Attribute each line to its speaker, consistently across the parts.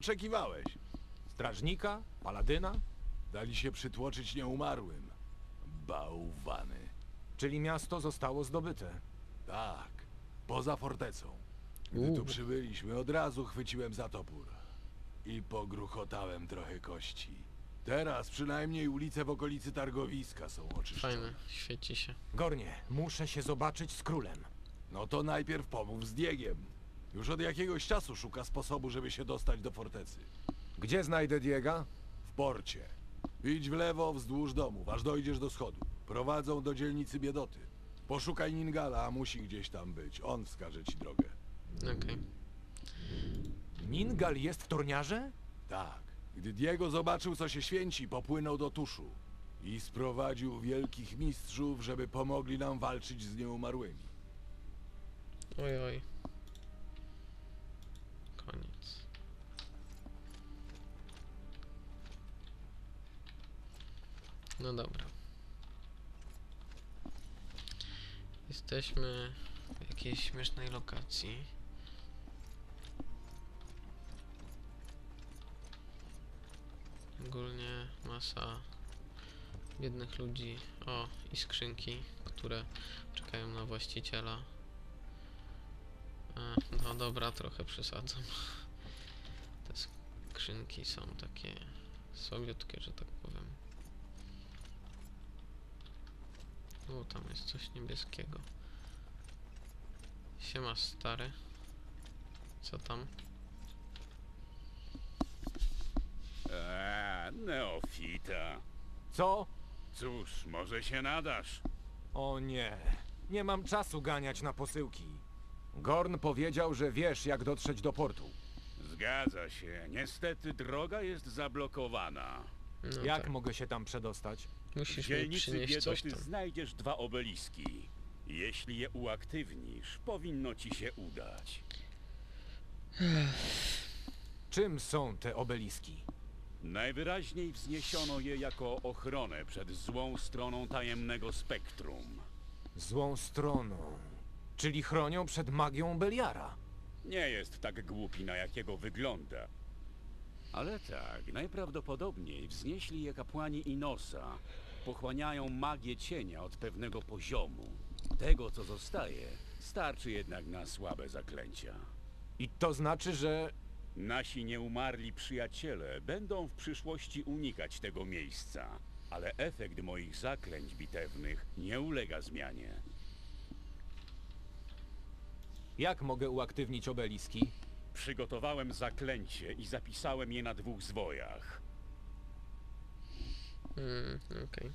Speaker 1: oczekiwałeś?
Speaker 2: Strażnika? Paladyna?
Speaker 1: Dali się przytłoczyć nieumarłym. Bałwany.
Speaker 2: Czyli miasto zostało zdobyte.
Speaker 1: Tak, poza fortecą. Gdy tu przybyliśmy, od razu chwyciłem za topór. I pogruchotałem trochę kości. Teraz przynajmniej ulice w okolicy targowiska są oczyszczone.
Speaker 3: Fajne, świeci się.
Speaker 2: Gornie, muszę się zobaczyć z królem.
Speaker 1: No to najpierw pomów z Diegiem. Już od jakiegoś czasu szuka sposobu, żeby się dostać do fortecy.
Speaker 2: Gdzie znajdę Diega?
Speaker 1: W porcie. Idź w lewo wzdłuż domu, aż dojdziesz do schodu. Prowadzą do dzielnicy Biedoty. Poszukaj Ningala, a musi gdzieś tam być. On wskaże ci drogę.
Speaker 3: Okej.
Speaker 2: Ningal jest w torniarze?
Speaker 1: Tak. Gdy Diego zobaczył, co się święci, popłynął do tuszu. I sprowadził wielkich mistrzów, żeby pomogli nam walczyć z nieumarłymi.
Speaker 3: Oj, oj. No dobra. Jesteśmy w jakiejś śmiesznej lokacji. Ogólnie masa biednych ludzi. O, i skrzynki, które czekają na właściciela. E, No dobra, trochę przesadzam. Te skrzynki są takie słabiutkie, że tak powiem. O, tam jest coś niebieskiego. Siema stary. Co tam?
Speaker 4: Eee, neofita.
Speaker 2: Co?
Speaker 4: Cóż, może się nadasz.
Speaker 2: O nie, nie mam czasu ganiać na posyłki. Gorn powiedział, że wiesz, jak dotrzeć do portu.
Speaker 4: Zgadza się. Niestety droga jest zablokowana.
Speaker 3: No
Speaker 2: jak
Speaker 3: tak.
Speaker 2: mogę się tam przedostać?
Speaker 4: W
Speaker 3: Musisz mi
Speaker 4: dzielnicy
Speaker 3: przynieść coś
Speaker 4: Biedoty
Speaker 3: tam.
Speaker 4: znajdziesz dwa obeliski. Jeśli je uaktywnisz, powinno ci się udać.
Speaker 2: Czym są te obeliski?
Speaker 4: Najwyraźniej wzniesiono je jako ochronę przed złą stroną tajemnego spektrum.
Speaker 2: Złą stroną. Czyli chronią przed magią Beliara.
Speaker 4: Nie jest tak głupi, na jakiego wygląda. Ale tak, najprawdopodobniej wznieśli je kapłani Inosa. Pochłaniają magię cienia od pewnego poziomu. Tego, co zostaje, starczy jednak na słabe zaklęcia.
Speaker 2: I to znaczy, że
Speaker 4: Nasi nieumarli przyjaciele będą w przyszłości unikać tego miejsca, ale efekt moich zaklęć bitewnych nie ulega zmianie.
Speaker 2: jak mogę uaktywnić obeliski?
Speaker 4: Przygotowałem zaklęcie i zapisałem je na dwóch zwojach.
Speaker 3: Mm, okej.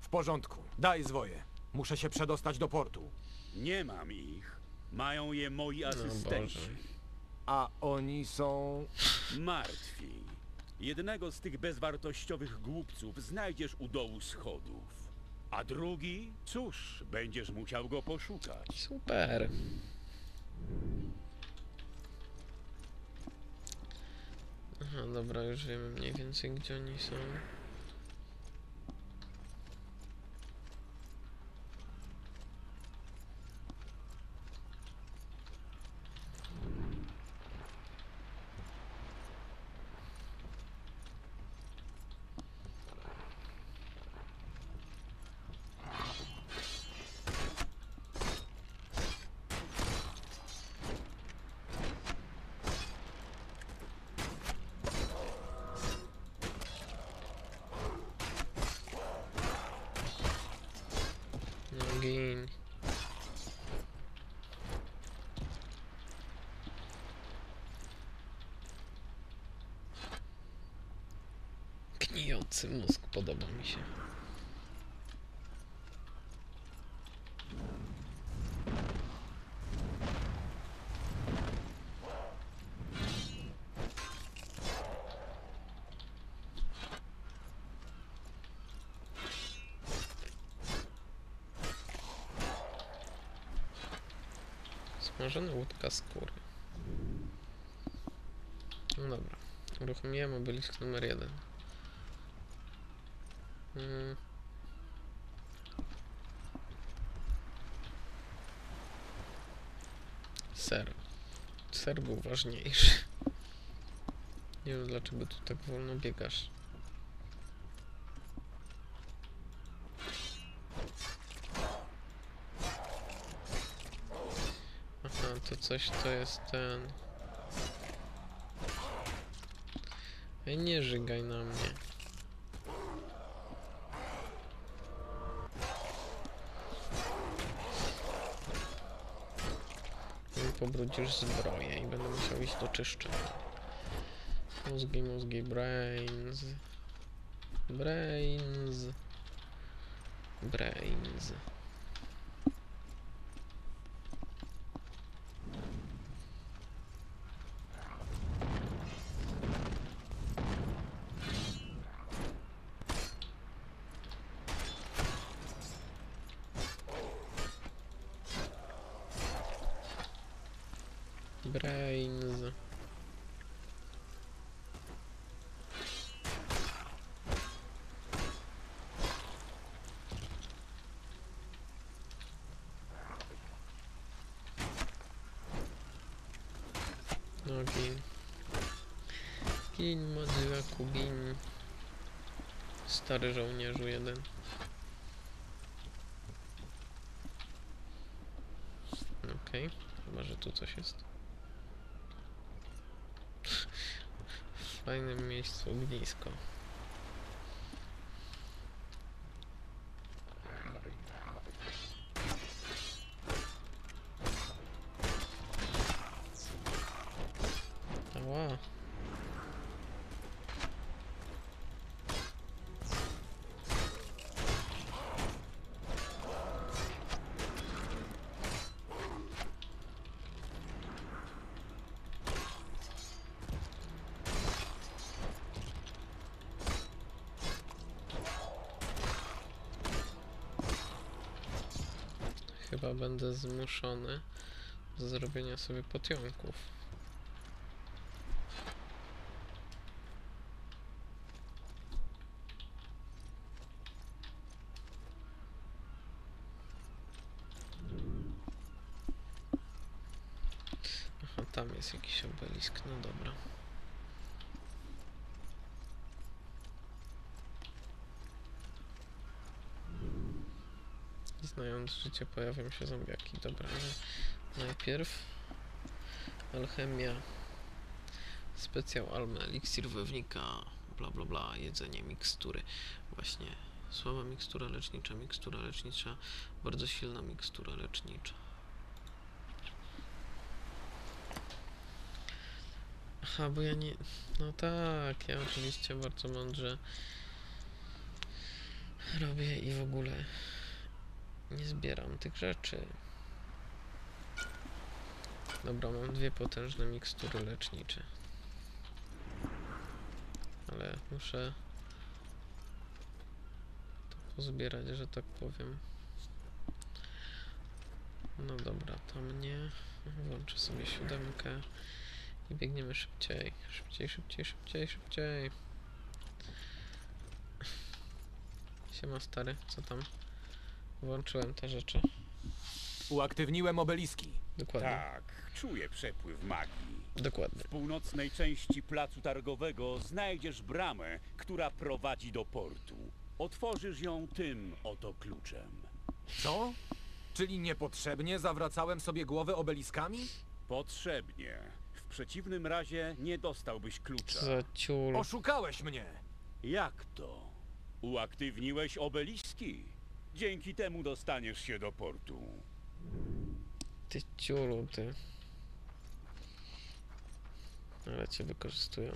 Speaker 2: W porządku, daj zwoje. Muszę się przedostać do portu.
Speaker 4: Nie mam ich. Mają je moi
Speaker 3: No
Speaker 4: asystenci.
Speaker 3: Boże.
Speaker 2: A oni są...
Speaker 4: Martwi. Jednego z tych bezwartościowych głupców znajdziesz u dołu schodów. A drugi? Cóż, będziesz musiał go poszukać.
Speaker 3: Super. Aha, dobra, już wiemy mniej więcej gdzie oni są. Це мозку подобається. Смажена утка скорой. Ну добре. Рухом'ємо близько номер 1. Hmm. Ser. Ser był ważniejszy. Nie wiem dlaczego tu tak wolno biegasz. Aha, to coś to jest ten... Ej, nie żygaj na mnie. Pobrudzisz zbroję i będę musiał iść do czyszczenia. Mózgi, mózgi, brains. Brains. Brains. Brains. No gin. Mozilla, Kubin. Stary żołnierzu jeden. Okej, chyba że tu coś jest. W fajnym miejscu ognisko. Chyba będę zmuszony do zrobienia sobie potionków. Aha, tam jest jakiś obelisk, no dobra. Znając życie pojawią się zombiaki, dobra, najpierw alchemia, specjał alma, eliksir wewnika, bla bla bla, jedzenie, mikstury, właśnie słaba mikstura lecznicza, mikstura lecznicza, bardzo silna mikstura lecznicza. Aha, bo ja nie... No tak, ja oczywiście bardzo mądrze robię i w ogóle nie zbieram tych rzeczy. Dobra, mam dwie potężne mikstury lecznicze. Ale muszę to pozbierać, że tak powiem. No dobra, tam nie. Włączę sobie siódemkę i biegniemy szybciej. Szybciej, szybciej, szybciej, szybciej. Siema stary, co tam? Włączyłem te rzeczy.
Speaker 2: Uaktywniłem obeliski.
Speaker 3: Dokładnie.
Speaker 4: Tak, czuję przepływ magii.
Speaker 3: Dokładnie.
Speaker 4: W północnej części placu targowego znajdziesz bramę, która prowadzi do portu. Otworzysz ją tym oto kluczem.
Speaker 2: Co? Czyli niepotrzebnie zawracałem sobie głowę obeliskami?
Speaker 4: Potrzebnie. W przeciwnym razie nie dostałbyś klucza.
Speaker 3: Co za ciul.
Speaker 2: Oszukałeś mnie!
Speaker 4: Jak to? Uaktywniłeś obeliski. Dzięki temu dostaniesz się do portu.
Speaker 3: Ty ciulu, ty. Ale cię wykorzystują.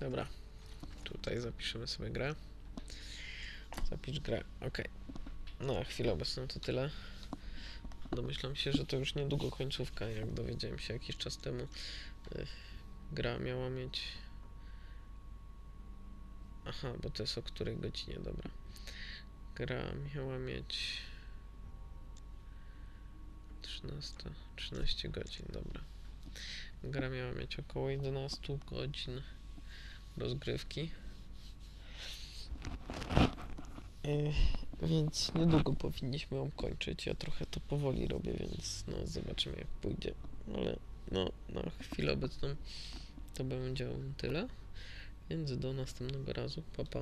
Speaker 3: Dobra. Tutaj zapiszemy sobie grę. Zapisz grę. Ok. No, chwilę obecną to tyle. Domyślam się, że to już niedługo końcówka, jak dowiedziałem się jakiś czas temu. Gra miała mieć... Aha, bo to jest o której godzinie, dobra. Gra miała mieć... 13, 13 godzin, dobra. Gra miała mieć około 11 godzin rozgrywki. Yy, Więc niedługo powinniśmy ją kończyć. Ja trochę to powoli robię, więc no zobaczymy jak pójdzie. Ale no na chwilę obecną to będzie tyle. Więc do następnego razu. Pa pa.